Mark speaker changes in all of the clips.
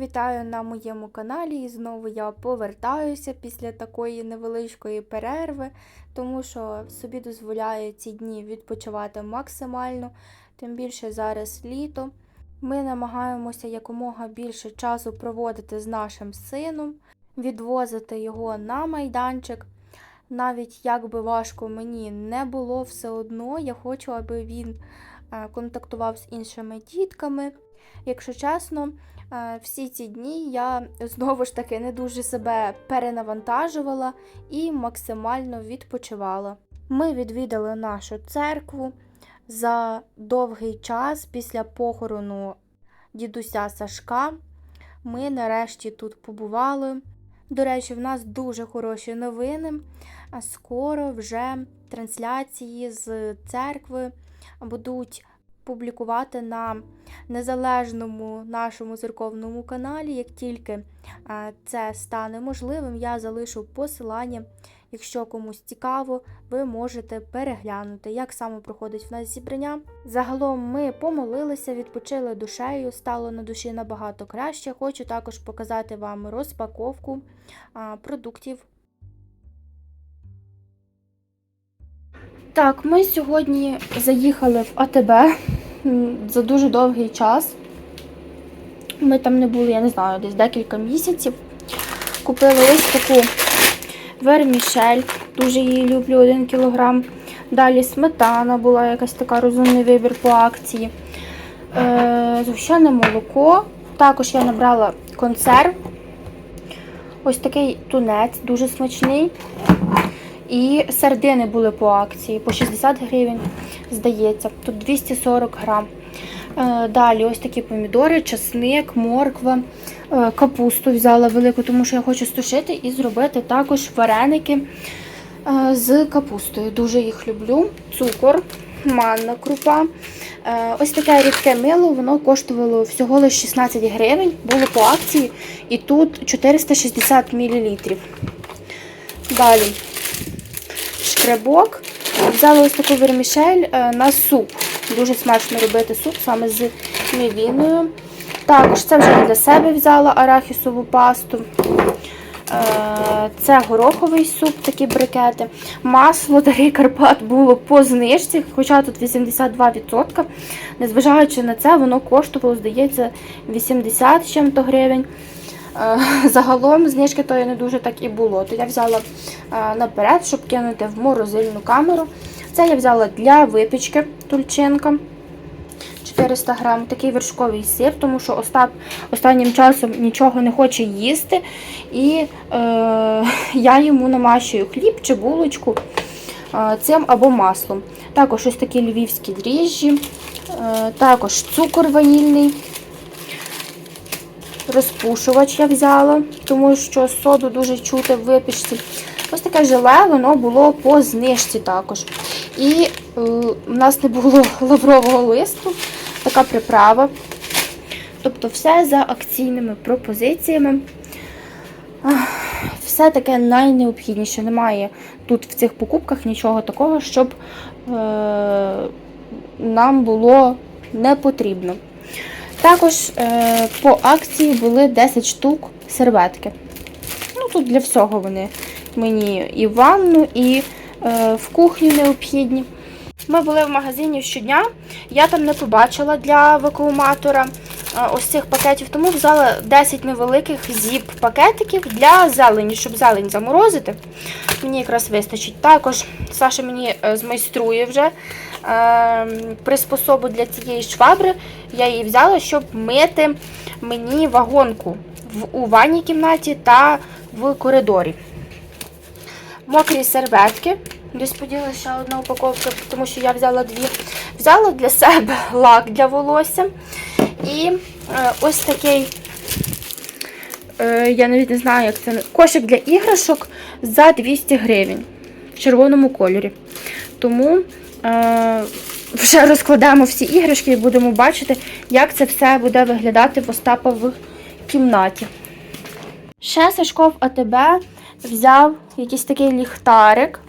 Speaker 1: Вітаю на моєму каналі. І знову я повертаюся після такої невеличкої перерви, тому що собі дозволяю ці дні відпочивати максимально, тим більше зараз літо. Ми намагаємося якомога більше часу проводити з нашим сином, відвозити його на майданчик. Навіть як би важко мені не було, все одно я хочу, аби він е, контактував з іншими дітками. Якщо чесно, всі ці дні я знову ж таки не дуже себе перенавантажувала і максимально відпочивала. Ми відвідали нашу церкву за довгий час після похорону дідуся Сашка. Ми нарешті тут побували. До речі, в нас дуже хороші новини. Скоро вже трансляції з церкви будуть публікувати на незалежному нашому церковному каналі. Як тільки е, це стане можливим, я залишу посилання. Якщо комусь цікаво, ви можете переглянути, як саме проходить в нас зібрання. Загалом ми помолилися, відпочили душею, стало на душі набагато краще. Хочу також показати вам розпаковку а, продуктів. Так, ми сьогодні заїхали в АТБ за дуже довгий час. Ми там не були, я не знаю, десь декілька місяців. Купили ось таку вермішель, дуже її люблю, 1 кілограм. Далі сметана була якась така розумний вибір по акції. Е, Згущене молоко. Також я набрала консерв. Ось такий тунець, дуже смачний. І сардини були по акції по 60 гривень, здається, тут 240 грам. Е, Далі ось такі помідори, часник, морква, е, капусту взяла велику, тому що я хочу стушити і зробити також вареники е, з капустою. Дуже їх люблю. Цукор, манна крупа. Ось таке рідке мило, воно коштувало всього лише 16 гривень, було по акції, і тут 460 мл. Далі шкребок. Взяла ось таку вермішель е, на суп. Дуже смачно робити суп саме з мівіною. Також це вже для себе взяла арахісову пасту. Е, Це гороховий суп, такі брикети. Масло Дарий Карпат було по знижці, хоча тут 82%. Незважаючи на це, воно коштувало, здається, 80 чим-то гривень. Е, Загалом знижки тої не дуже так і було. То я взяла е, наперед, щоб кинути в морозильну камеру. Це я взяла для випічки тульчинка. 400 грам, такий вершковий сир, тому що Остап останнім часом нічого не хоче їсти. І е, я йому намащую хліб чи булочку е, цим або маслом. Також ось такі львівські дріжджі, е, також цукор ванільний. Розпушувач я взяла, тому що соду дуже чути в випічці. Ось таке желе, воно було по знижці також. І е, в нас не було лаврового листу, така приправа. Тобто все за акційними пропозиціями. Все таке найнеобхідніше. Немає тут в цих покупках нічого такого, щоб е, нам було не потрібно. Також е, по акції були 10 штук серветки. Ну, тут для всього вони мені і в ванну, і е, в кухню необхідні. Ми були в магазині щодня, я там не побачила для вакууматора е, ось цих пакетів, тому взяла 10 невеликих зіп-пакетиків для зелені, щоб зелень заморозити. Мені якраз вистачить. Також Саша мені змайструє вже приспособу для цієї швабри. Я її взяла, щоб мити мені вагонку в, у ванній кімнаті та в коридорі. Мокрі серветки. Десь поділа ще одна упаковка, тому що я взяла дві. Взяла для себе лак для волосся. І е, ось такий, е, я навіть не знаю, як це, кошик для іграшок за 200 гривень в червоному кольорі. Тому вже розкладемо всі іграшки і будемо бачити, як це все буде виглядати в Остапа в кімнаті. Ще Сашко в АТБ взяв якийсь такий ліхтарик.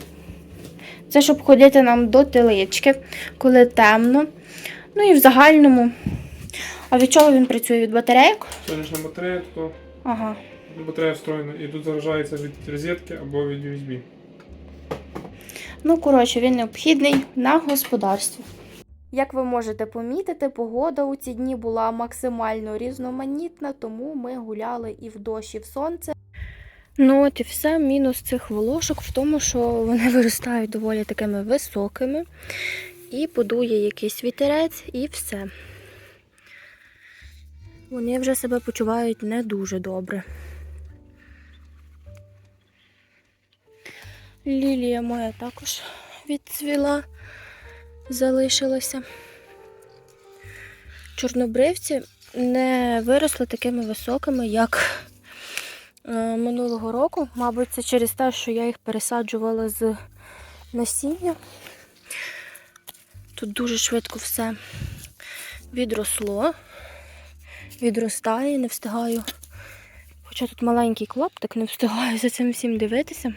Speaker 1: Це щоб ходити нам до телички, коли темно. Ну і в загальному А від чого він працює? Від батарейок?
Speaker 2: Сонячна батарея, то
Speaker 1: Ага.
Speaker 2: батарея встроєна і тут заряджається від розетки або від USB.
Speaker 1: Ну, коротше, він необхідний на господарстві. Як ви можете помітити, погода у ці дні була максимально різноманітна, тому ми гуляли і в дощ, і в сонце. Ну от і все, мінус цих волошок в тому, що вони виростають доволі такими високими, і подує якийсь вітерець, і все. Вони вже себе почувають не дуже добре. Лілія моя також відцвіла, залишилася. Чорнобривці не виросли такими високими, як е, минулого року. Мабуть, це через те, що я їх пересаджувала з насіння. Тут дуже швидко все відросло, відростає, не встигаю. Хоча тут маленький клаптик, не встигаю за цим всім дивитися.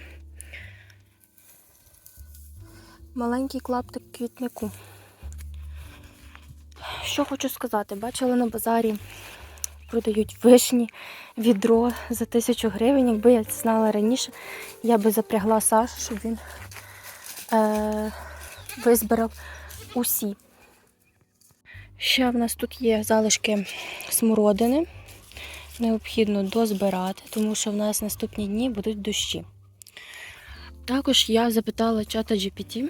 Speaker 1: Маленький клаптик квітнику. Що хочу сказати, бачила на базарі, продають вишні, відро за тисячу гривень. Якби я це знала раніше, я би запрягла Сашу, щоб він е- визбирав усі. Ще в нас тут є залишки смородини. Необхідно дозбирати, тому що в нас наступні дні будуть дощі. Також я запитала чата GPT,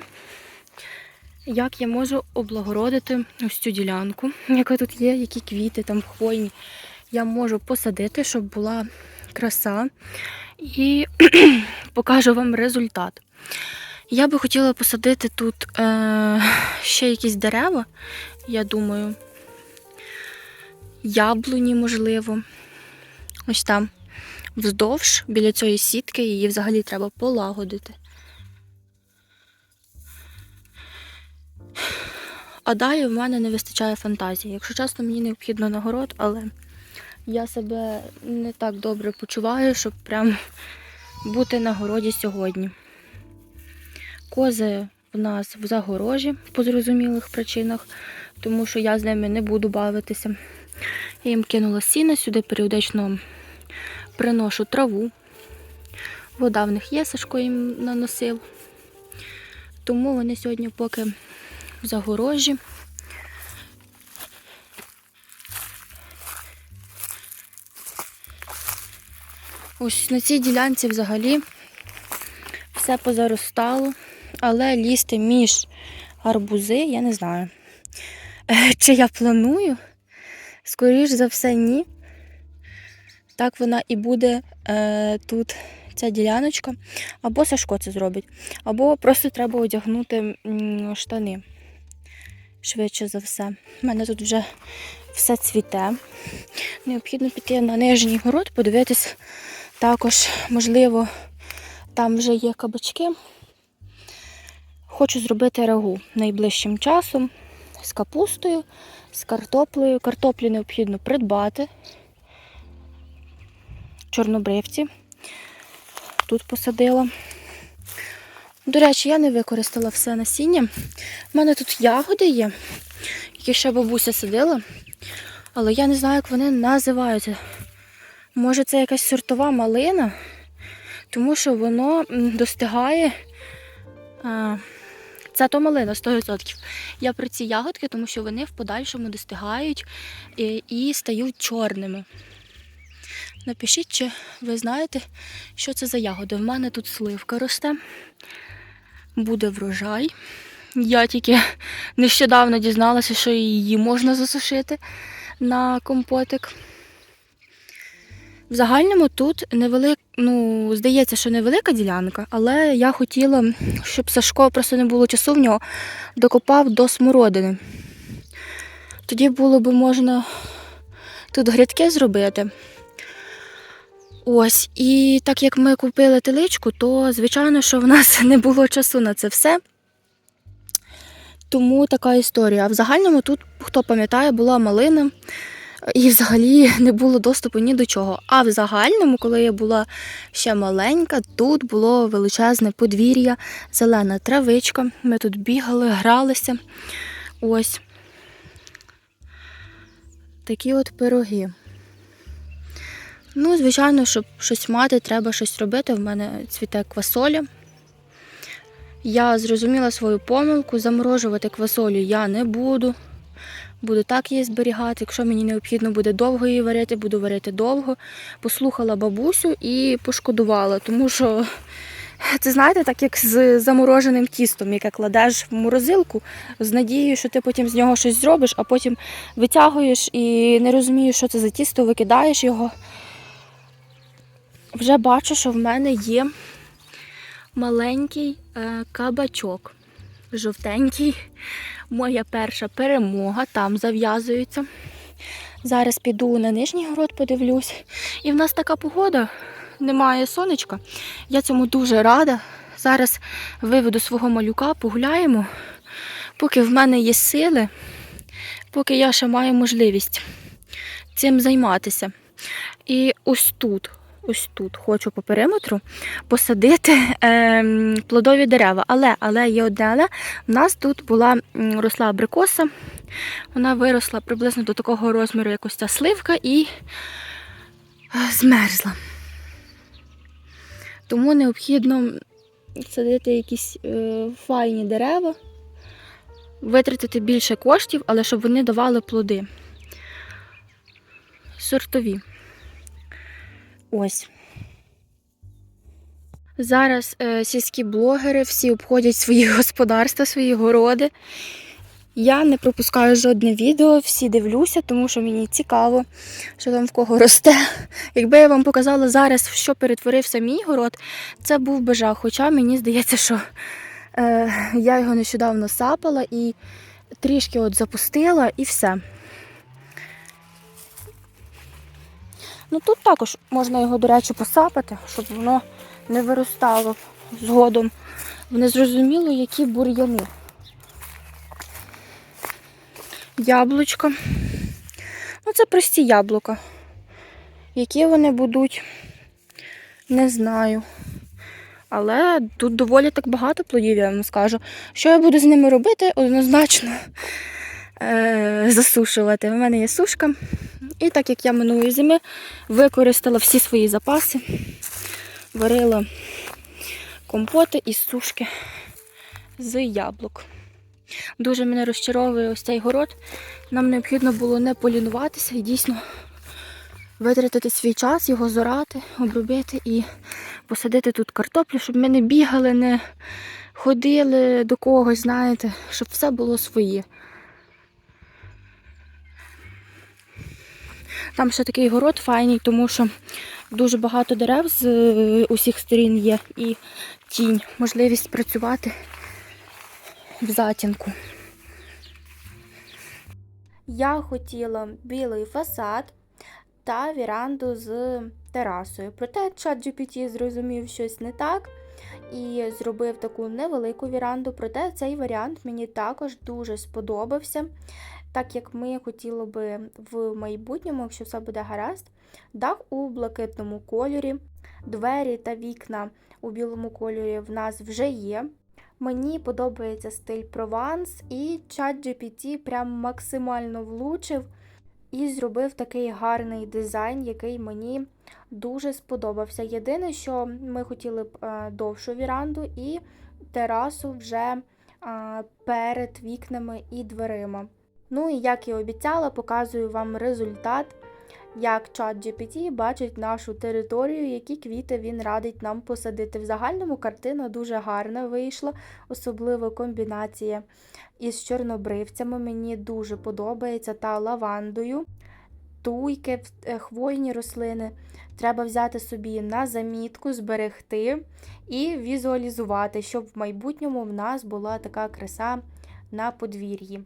Speaker 1: як я можу облагородити ось цю ділянку, яка тут є, які квіти там хвойні. Я можу посадити, щоб була краса. І покажу вам результат. Я би хотіла посадити тут е, ще якісь дерева, я думаю, яблуні, можливо. Ось там вздовж біля цієї сітки її взагалі треба полагодити. А далі в мене не вистачає фантазії. Якщо чесно, мені необхідно нагород, але я себе не так добре почуваю, щоб прям бути на городі сьогодні. Кози в нас в загорожі по зрозумілих причинах, тому що я з ними не буду бавитися. Я їм кинула сіна, сюди періодично приношу траву. Вода в них є, Сашко їм наносив. Тому вони сьогодні поки в загорожі. Ось на цій ділянці взагалі все позаростало, але лізти між арбузи я не знаю. Чи я планую? Скоріш за все, ні. Так вона і буде е, тут ця діляночка. Або Сашко це зробить, або просто треба одягнути штани. Швидше за все. У мене тут вже все цвіте. Необхідно піти на нижній город, подивитись також, можливо, там вже є кабачки. Хочу зробити рагу найближчим часом з капустою, з картоплею. Картоплю необхідно придбати. Чорнобривці. Тут посадила. До речі, я не використала все насіння. У мене тут ягоди є, які ще бабуся садила, але я не знаю, як вони називаються. Може, це якась сортова малина, тому що воно достигає. Це то малина 100%. Я про ці ягодки, тому що вони в подальшому достигають і, і стають чорними. Напишіть, чи ви знаєте, що це за ягоди. В мене тут сливка росте, буде врожай. Я тільки нещодавно дізналася, що її можна засушити на компотик. В загальному тут невелик, ну, здається, що невелика ділянка, але я хотіла, щоб Сашко просто не було часу в нього, докопав до смородини. Тоді було б можна тут грядки зробити. Ось, і так як ми купили теличку, то звичайно, що в нас не було часу на це все. Тому така історія. А в загальному тут, хто пам'ятає, була малина, і взагалі не було доступу ні до чого. А в загальному, коли я була ще маленька, тут було величезне подвір'я, зелена травичка. Ми тут бігали, гралися. Ось. Такі от пироги. Ну, звичайно, щоб щось мати, треба щось робити. В мене цвіте квасоля. Я зрозуміла свою помилку, заморожувати квасолю я не буду. Буду так її зберігати. Якщо мені необхідно буде довго її варити, буду варити довго. Послухала бабусю і пошкодувала, тому що це знаєте, так як з замороженим тістом, яке кладеш в морозилку, з надією, що ти потім з нього щось зробиш, а потім витягуєш і не розумієш, що це за тісто, викидаєш його. Вже бачу, що в мене є маленький е, кабачок. Жовтенький. Моя перша перемога там зав'язується. Зараз піду на нижній город, подивлюсь. І в нас така погода, немає сонечка. Я цьому дуже рада. Зараз виведу свого малюка, погуляємо, поки в мене є сили, поки я ще маю можливість цим займатися. І ось тут, ось тут хочу по периметру посадити ем, плодові дерева. Але, але є одне але. У нас тут була росла абрикоса. Вона виросла приблизно до такого розміру, як ось ця сливка, і е, змерзла. Тому необхідно садити якісь е, файні дерева, витратити більше коштів, але щоб вони давали плоди. Сортові. Ось. Зараз е, сільські блогери всі обходять свої господарства, свої городи. Я не пропускаю жодне відео, всі дивлюся, тому що мені цікаво, що там в кого росте. Якби я вам показала зараз, що перетворився мій город, це був би жах. Хоча мені здається, що е, я його нещодавно сапала і трішки от запустила і все. Ну тут також можна його, до речі, посапати, щоб воно не виростало згодом незрозуміло, які бур'яни. Яблучко. Ну, це прості яблука. Які вони будуть, не знаю. Але тут доволі так багато плодів, я вам скажу. Що я буду з ними робити, однозначно е- засушувати. У мене є сушка. І так як я минулої зими використала всі свої запаси, варила компоти із сушки з яблук. Дуже мене розчаровує ось цей город. Нам необхідно було не полінуватися і дійсно витратити свій час, його зорати, обробити і посадити тут картоплю, щоб ми не бігали, не ходили до когось, знаєте, щоб все було своє. Там ще такий город файний, тому що дуже багато дерев з е, усіх сторін є і тінь, можливість працювати в затінку. Я хотіла білий фасад та віранду з терасою. Проте чат GPT зрозумів щось не так і зробив таку невелику віранду. Проте цей варіант мені також дуже сподобався, так як ми хотіли би в майбутньому, якщо все буде гаразд, дах у блакитному кольорі, двері та вікна у білому кольорі в нас вже є. Мені подобається стиль Прованс, і чат GPT прям максимально влучив і зробив такий гарний дизайн, який мені дуже сподобався. Єдине, що ми хотіли б е, довшу віранду і терасу вже е, перед вікнами і дверима. Ну і як і обіцяла, показую вам результат, як чат GPT бачить нашу територію, які квіти він радить нам посадити. В загальному картина дуже гарна вийшла, особливо комбінація із чорнобривцями. Мені дуже подобається та лавандою. Туйки, е, хвойні рослини. Треба взяти собі на замітку, зберегти і візуалізувати, щоб в майбутньому в нас була така краса на подвір'ї.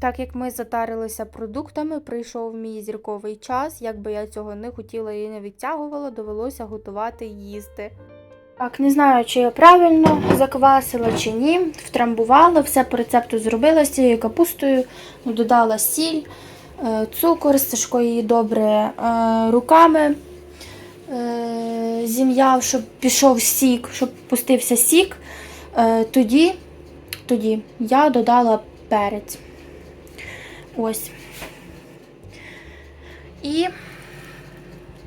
Speaker 1: Так як ми затарилися продуктами, прийшов мій зірковий час. Як би я цього не хотіла і не відтягувала, довелося готувати їсти. Так, не знаю, чи я правильно заквасила чи ні. Втрамбувала, все по рецепту зробила з цією капустою, додала сіль, е, цукор, Сашко її добре е, руками е, зім'яв, щоб пішов сік, щоб пустився сік. Тоді, тоді я додала перець. Ось. І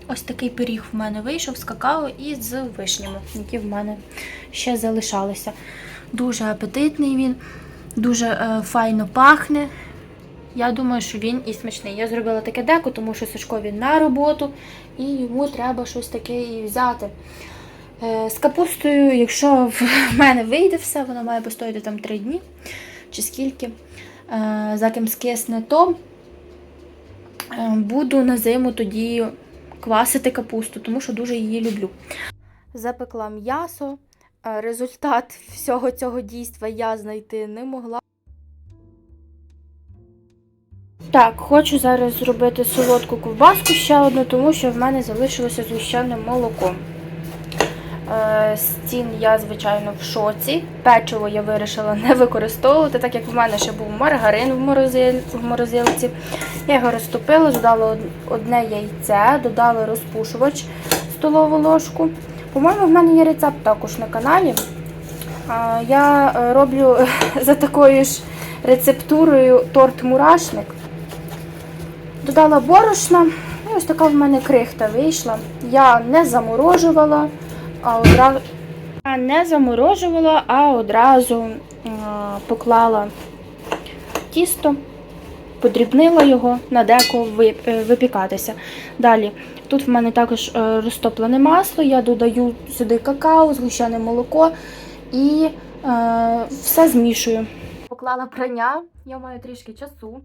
Speaker 1: ось такий пиріг в мене вийшов з какао і з вишнями, які в мене ще залишалися. Дуже апетитний він, дуже е, файно пахне. Я думаю, що він і смачний. Я зробила таке деко, тому що Сашкові на роботу, і йому треба щось таке і взяти. Е, З капустою, якщо в мене вийде все, воно має постояти там 3 дні чи скільки. Е, За ким скисне, то е, буду на зиму тоді квасити капусту, тому що дуже її люблю. Запекла м'ясо. Е, Результат всього цього дійства я знайти не могла. Так, хочу зараз зробити солодку ковбаску ще одну, тому що в мене залишилося згущене молоко. Е, з цін я, звичайно, в шоці. Печиво я вирішила не використовувати, так як в мене ще був маргарин в, морозиль, в морозилці. Я його розтопила, додала одне яйце, додала розпушувач столову ложку. По-моєму, в мене є рецепт також на каналі. Я е, роблю за такою ж рецептурою торт-мурашник. Додала борошна, і ось така в мене крихта вийшла. Я не заморожувала, а одразу не заморожувала, а одразу поклала тісто, подрібнила його на деко е, випікатися. Далі, тут в мене також е, розтоплене масло, я додаю сюди какао, згущене молоко і е, все змішую. Поклала прання, я маю трішки часу.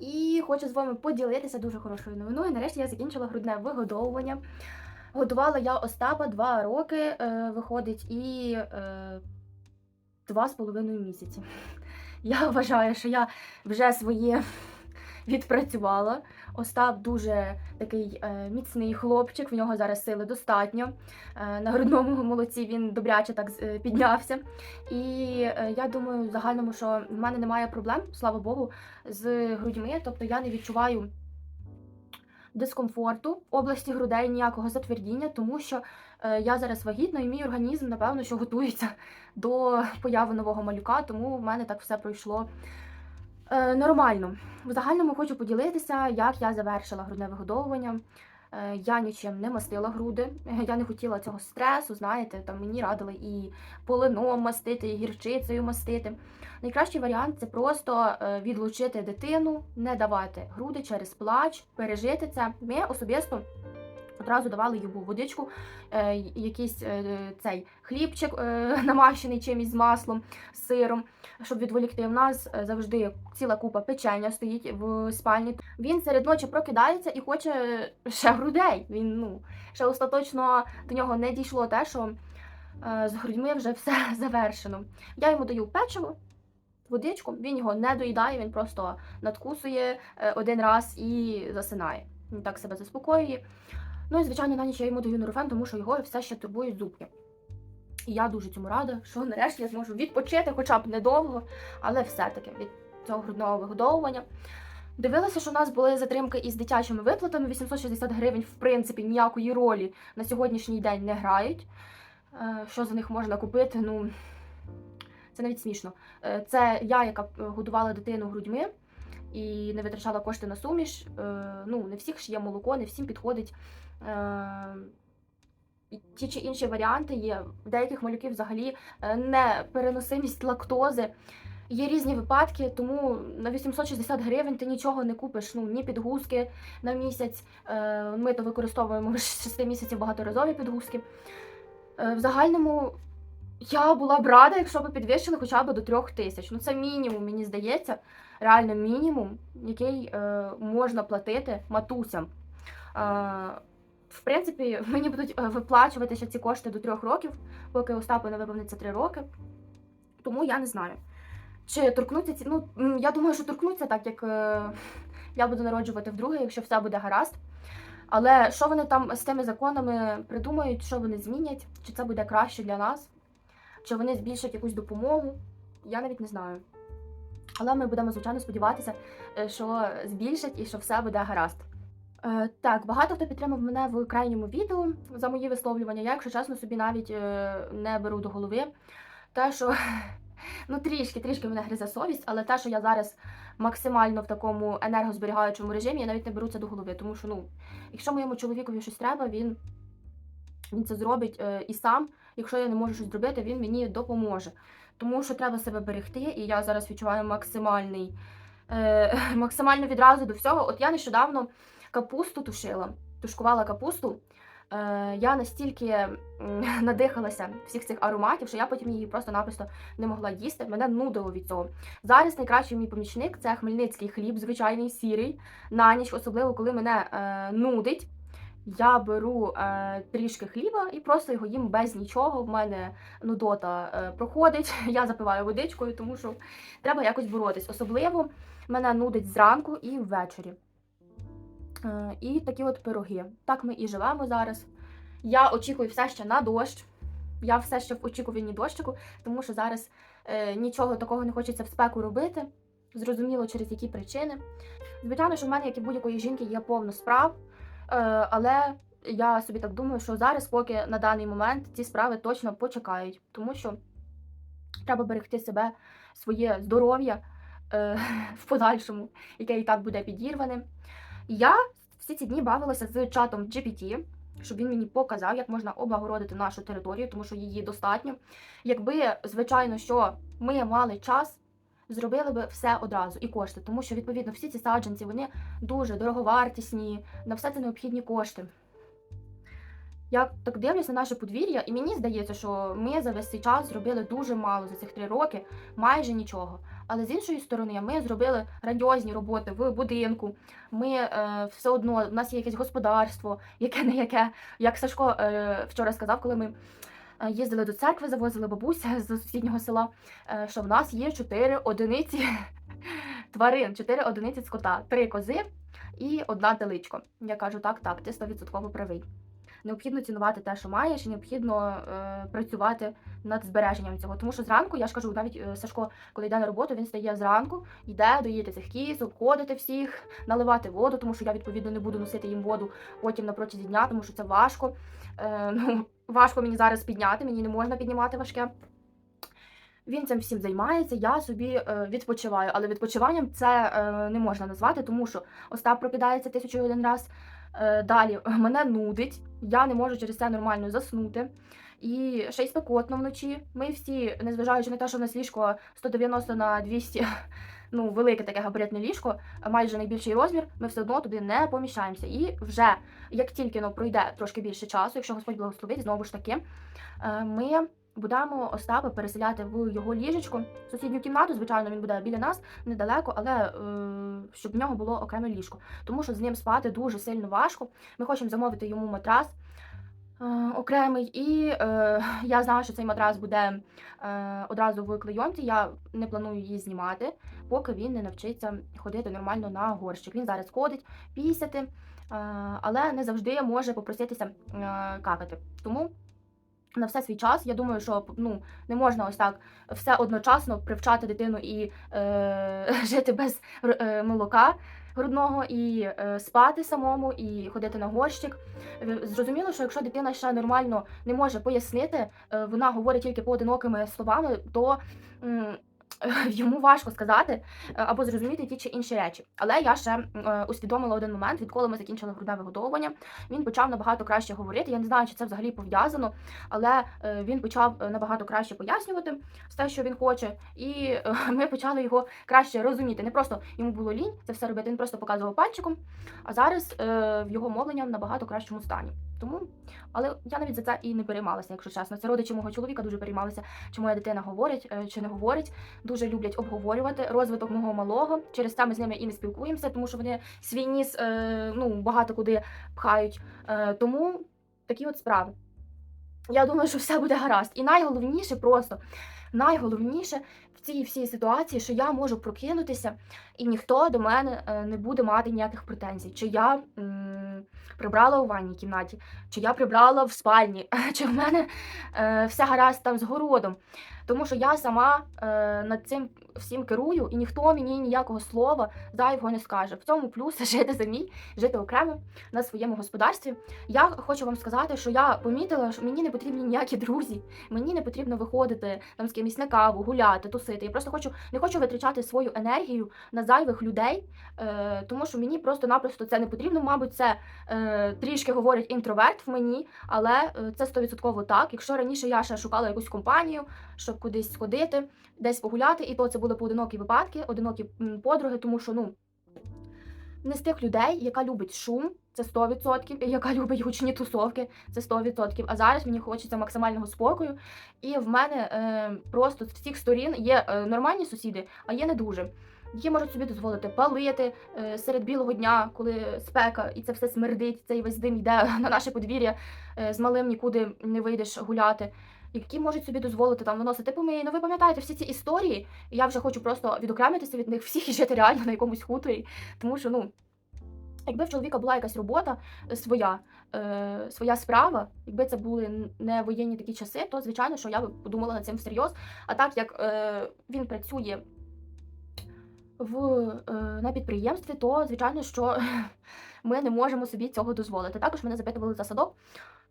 Speaker 1: І хочу з вами поділитися дуже хорошою новиною. Нарешті я закінчила грудне вигодовування. Годувала я Остапа два роки, е, виходить, і е, два з половиною місяці. Я вважаю, що я вже своє відпрацювала. Остап дуже такий е, міцний хлопчик, в нього зараз сили достатньо. На грудному молоці він добряче так піднявся. І я думаю, в загальному, що в мене немає проблем, слава Богу, з грудьми. Тобто я не відчуваю дискомфорту в області грудей, ніякого затвердіння, тому що е, я зараз вагітна і мій організм, напевно, що готується до появи нового малюка, тому в мене так все пройшло е, нормально. В загальному хочу поділитися, як я завершила грудне вигодовування. Е, Я нічим не мастила груди. Я не хотіла цього стресу, знаєте, там мені радили і полином мастити, і гірчицею мастити. Найкращий варіант це просто е, відлучити дитину, не давати груди через плач, пережити це. Ми особисто одразу давали йому водичку, е, якийсь е, цей хлібчик е, намащений чимось з маслом, сиром, щоб відволікти. В нас е, завжди ціла купа печення стоїть в спальні. Він серед ночі прокидається і хоче ще грудей. Він ну ще остаточно до нього не дійшло те, що е, з грудьми вже все завершено. Я йому даю печиво, водичку, він його не доїдає, він просто надкусує е, один раз і засинає. Він так себе заспокоює. Ну і звичайно, на ніч я йому даю нурофен, тому що його все ще турбують зубки. І я дуже цьому рада, що нарешті я зможу відпочити, хоча б недовго, але все-таки від цього грудного вигодовування. Дивилася, що у нас були затримки із дитячими виплатами. 860 гривень, в принципі, ніякої ролі на сьогоднішній день не грають. Е, Що за них можна купити? Ну, це навіть смішно. Е, Це я, яка е, годувала дитину грудьми і не витрачала кошти на суміш. Ну, не всіх ж є молоко, не всім підходить. Е, Ті чи інші варіанти є. В деяких малюків взагалі е, непереносимість лактози. Є різні випадки, тому на 860 гривень ти нічого не купиш. Ну ні підгузки на місяць. Е, Ми то використовуємо з 6 місяців багаторазові підгузки. В загальному я була б рада, якщо б підвищили хоча б до трьох тисяч. Ну це мінімум, мені здається, реально мінімум, який можна платити матусям. В принципі, мені будуть е, виплачувати ще ці кошти до трьох років, поки Остапу не виповниться три роки. Тому я не знаю. Чи торкнуться ці. Ну, я думаю, що торкнуться, так як е, я буду народжувати вдруге, якщо все буде гаразд. Але що вони там з тими законами придумають, що вони змінять, чи це буде краще для нас, чи вони збільшать якусь допомогу, я навіть не знаю. Але ми будемо, звичайно, сподіватися, е, що збільшать і що все буде гаразд. Е, так, багато хто підтримав мене в крайньому відео за мої висловлювання. Я, якщо чесно, собі навіть е, не беру до голови. Те, що ну трішки, трішки мене гризе совість, але те, що я зараз максимально в такому енергозберігаючому режимі, я навіть не беру це до голови. Тому що, ну, якщо моєму чоловікові щось треба, він, він це зробить е, і сам. Якщо я не можу щось зробити, він мені допоможе. Тому що треба себе берегти, і я зараз відчуваю максимальний, максимально відразу до всього. От я нещодавно капусту тушила, тушкувала капусту. Е, я настільки надихалася всіх цих ароматів, що я потім її просто-напросто не могла їсти. Мене нудило від цього. Зараз найкращий мій помічник це хмельницький хліб, звичайний сірий, на ніч, особливо коли мене е, нудить. Я беру е, трішки хліба і просто його їм без нічого. В мене нудота е, проходить. Я запиваю водичкою, тому що треба якось боротись. Особливо мене нудить зранку і ввечері. Е, і такі от пироги. Так ми і живемо зараз. Я очікую все ще на дощ. Я все ще в очікуванні дощику, тому що зараз е, нічого такого не хочеться в спеку робити. Зрозуміло, через які причини. Звичайно, що в мене, як і будь-якої жінки, є повно справ, е, але я собі так думаю, що зараз, поки на даний момент, ці справи точно почекають, тому що треба берегти себе, своє здоров'я е, в подальшому, яке і так буде підірваним. Я всі ці дні бавилася з чатом GPT, щоб він мені показав, як можна облагородити нашу територію, тому що її достатньо. Якби, звичайно, що ми мали час, зробили би все одразу і кошти, тому що відповідно всі ці саджанці вони дуже дороговартісні, на все це необхідні кошти. Я так дивлюсь на наше подвір'я, і мені здається, що ми за весь цей час зробили дуже мало за цих три роки, майже нічого. Але з іншої сторони, ми зробили грандіозні роботи в будинку. Ми е, все одно в нас є якесь господарство, яке не яке. Як Сашко е, вчора сказав, коли ми е, їздили до церкви, завозили бабуся з сусіднього села, е, що в нас є чотири одиниці тварин, чотири одиниці скота, три кози і одна теличко. Я кажу, так, так, ти 100% правий. Необхідно цінувати те, що маєш, і необхідно е, працювати над збереженням цього. Тому що зранку, я ж кажу, навіть е, Сашко, коли йде на роботу, він стає зранку, йде доїти цих кіз, обходити всіх, наливати воду, тому що я відповідно не буду носити їм воду потім на протязі дня, тому що це важко. Е, ну, важко мені зараз підняти, мені не можна піднімати важке. Він цим всім займається, я собі е, відпочиваю, але відпочиванням це е, не можна назвати, тому що Остап прокидається тисячу один раз. Е, далі мене нудить, я не можу через це нормально заснути. І ще й спекотно вночі. Ми всі, незважаючи на те, що в нас ліжко 190 на 200, ну велике таке габаритне ліжко, майже найбільший розмір, ми все одно туди не поміщаємося. І вже як тільки ну, пройде трошки більше часу, якщо Господь благословить, знову ж таки, е, ми будемо Остапа переселяти в його ліжечко. Сусідню кімнату, звичайно, він буде біля нас недалеко, але е, щоб в нього було окреме ліжко. Тому що з ним спати дуже сильно важко. Ми хочемо замовити йому матрас. е, Окремий, і е, я знаю, що цей матрас буде е, одразу в клейонці. Я не планую її знімати, поки він не навчиться ходити нормально на горщик. Він зараз ходить, пісяти, е, але не завжди може попроситися е, какати. Тому на все свій час. Я думаю, що ну не можна ось так все одночасно привчати дитину і е, жити без е, молока грудного, і е, спати самому, і ходити на горщик. Зрозуміло, що якщо дитина ще нормально не може пояснити, е, вона говорить тільки поодинокими словами, то м, йому важко сказати е, або зрозуміти ті чи інші речі. Але я ще е, усвідомила один момент, відколи ми закінчили грудне вигодовування. Він почав набагато краще говорити. Я не знаю, чи це взагалі пов'язано, але е, він почав набагато краще пояснювати все, що він хоче, і ми почали його краще розуміти. Не просто йому було лінь це все робити. Він просто показував пальчиком. А зараз в його мовлення в набагато кращому стані. Тому, але я навіть за це і не переймалася, якщо чесно. Це родичі мого чоловіка дуже переймалися, чи моя дитина говорить е, чи не говорить. Дуже люблять обговорювати розвиток мого малого. Через це ми з ними і не спілкуємося, тому що вони свій ніс е, ну багато куди пхають. Е, тому такі от справи. Я думаю, що все буде гаразд. І найголовніше просто, найголовніше в цій всій ситуації, що я можу прокинутися, і ніхто до мене е, не буде мати ніяких претензій. Чи я прибрала у ванній кімнаті, чи я прибрала в спальні, чи в мене е, все гаразд там з городом. Тому що я сама е, над цим всім керую, і ніхто мені ніякого слова зайвого не скаже. В цьому плюс жити самій, жити окремо на своєму господарстві. Я хочу вам сказати, що я помітила, що мені не потрібні ніякі друзі, мені не потрібно виходити там з кимось на каву, гуляти, тусити. Я просто хочу не хочу витрачати свою енергію на зайвих людей, е, тому що мені просто-напросто це не потрібно. Мабуть, це е, трішки говорить інтроверт в мені, але е, це стовідсотково так. Якщо раніше я ще шукала якусь компанію, щоб кудись сходити, десь погуляти, і то це були поодинокі випадки, одинокі подруги, тому що ну не з тих людей, яка любить шум, це 100%, і яка любить гучні тусовки, це 100%. А зараз мені хочеться максимального спокою. І в мене е, просто з всіх сторін є е, нормальні сусіди, а є не дуже. Які можуть собі дозволити палити е, серед білого дня, коли спека і це все смердить, цей весь дим йде на наше подвір'я, е, з малим нікуди не вийдеш гуляти. Які можуть собі дозволити там виносити помиї. Ну ви пам'ятаєте всі ці історії, і я вже хочу просто відокремитися від них всіх і жити реально на якомусь хуторі. Тому що, ну, якби в чоловіка була якась робота е, своя, е, своя справа, якби це були не воєнні такі часи, то звичайно, що я би подумала над цим всерйоз. А так як е, він працює в, е, на підприємстві, то звичайно, що ми не можемо собі цього дозволити. Також мене запитували за садок.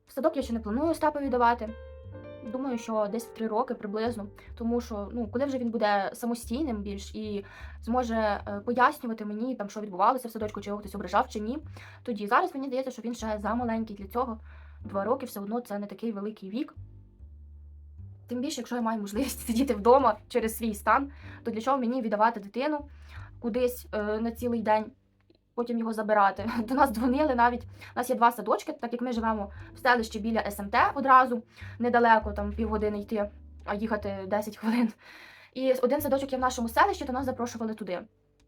Speaker 1: В садок я ще не планую Остапові давати. Думаю, що десь три роки приблизно, тому що ну коли вже він буде самостійним більш і зможе е, пояснювати мені там, що відбувалося в садочку, чи його хтось ображав чи ні. Тоді зараз мені здається, що він ще замаленький для цього. Два роки все одно це не такий великий вік. Тим більше, якщо я маю можливість сидіти вдома через свій стан, то для чого мені віддавати дитину кудись е, на цілий день, потім його забирати. До нас дзвонили навіть. У нас є два садочки, так як ми живемо в селищі біля СМТ одразу, недалеко, там півгодини йти, а їхати 10 хвилин. І один садочок є в нашому селищі, то нас запрошували туди.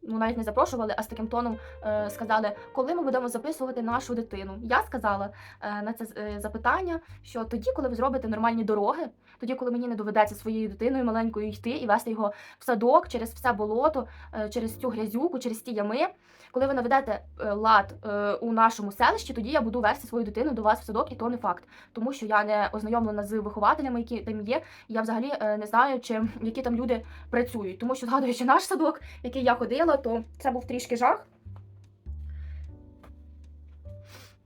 Speaker 1: Ну, навіть не запрошували, а з таким тоном е, сказали, коли ми будемо записувати нашу дитину. Я сказала е, на це е, запитання, що тоді, коли ви зробите нормальні дороги, тоді, коли мені не доведеться своєю дитиною маленькою йти і вести його в садок через все болото, е, через цю грязюку, через ті ями. Коли ви наведете е, лад е, у нашому селищі, тоді я буду вести свою дитину до вас в садок, і то не факт, тому що я не ознайомлена з вихователями, які там є. Я взагалі е, не знаю, чи які там люди працюють. Тому що згадуючи наш садок, який я ходила, то це був трішки жах.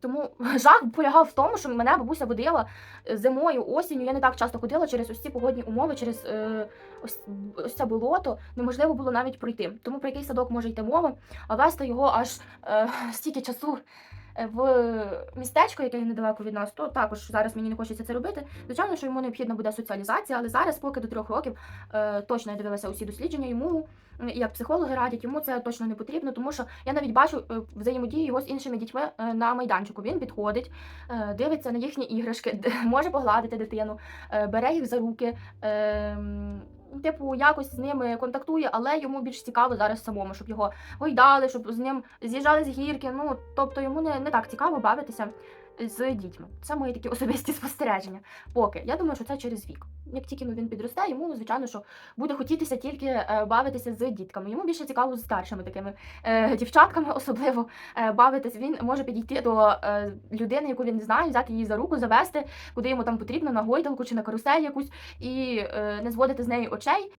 Speaker 1: Тому жах полягав в тому, що мене бабуся водила е, зимою, осінню. Я не так часто ходила через ось погодні умови, через е, ось, ось це болото. Неможливо було навіть пройти. Тому про який садок може йти мова, а вести його аж е, стільки часу в містечко, яке є недалеко від нас, то також зараз мені не хочеться це робити. Звичайно, що йому необхідна буде соціалізація, але зараз, поки до трьох років, е, точно я дивилася усі дослідження, йому як психологи радять, йому це точно не потрібно, тому що я навіть бачу е, взаємодію його з іншими дітьми е, на майданчику. Він підходить, дивиться на їхні іграшки, може погладити дитину, бере їх за руки. Типу, якось з ними контактує, але йому більш цікаво зараз самому, щоб його гойдали, щоб з ним з'їжджали з гірки. Ну тобто йому не, не так цікаво бавитися з дітьми. Це мої такі особисті спостереження. Поки я думаю, що це через вік. Як тільки ну, він підросте, йому звичайно, що буде хотітися тільки е, бавитися з дітками. Йому більше цікаво з старшими такими е, дівчатками, особливо е, бавитись. Він може підійти до е, людини, яку він не знає, взяти її за руку, завести, куди йому там потрібно, на гойдалку чи на карусель якусь, і не зводити з неї очей.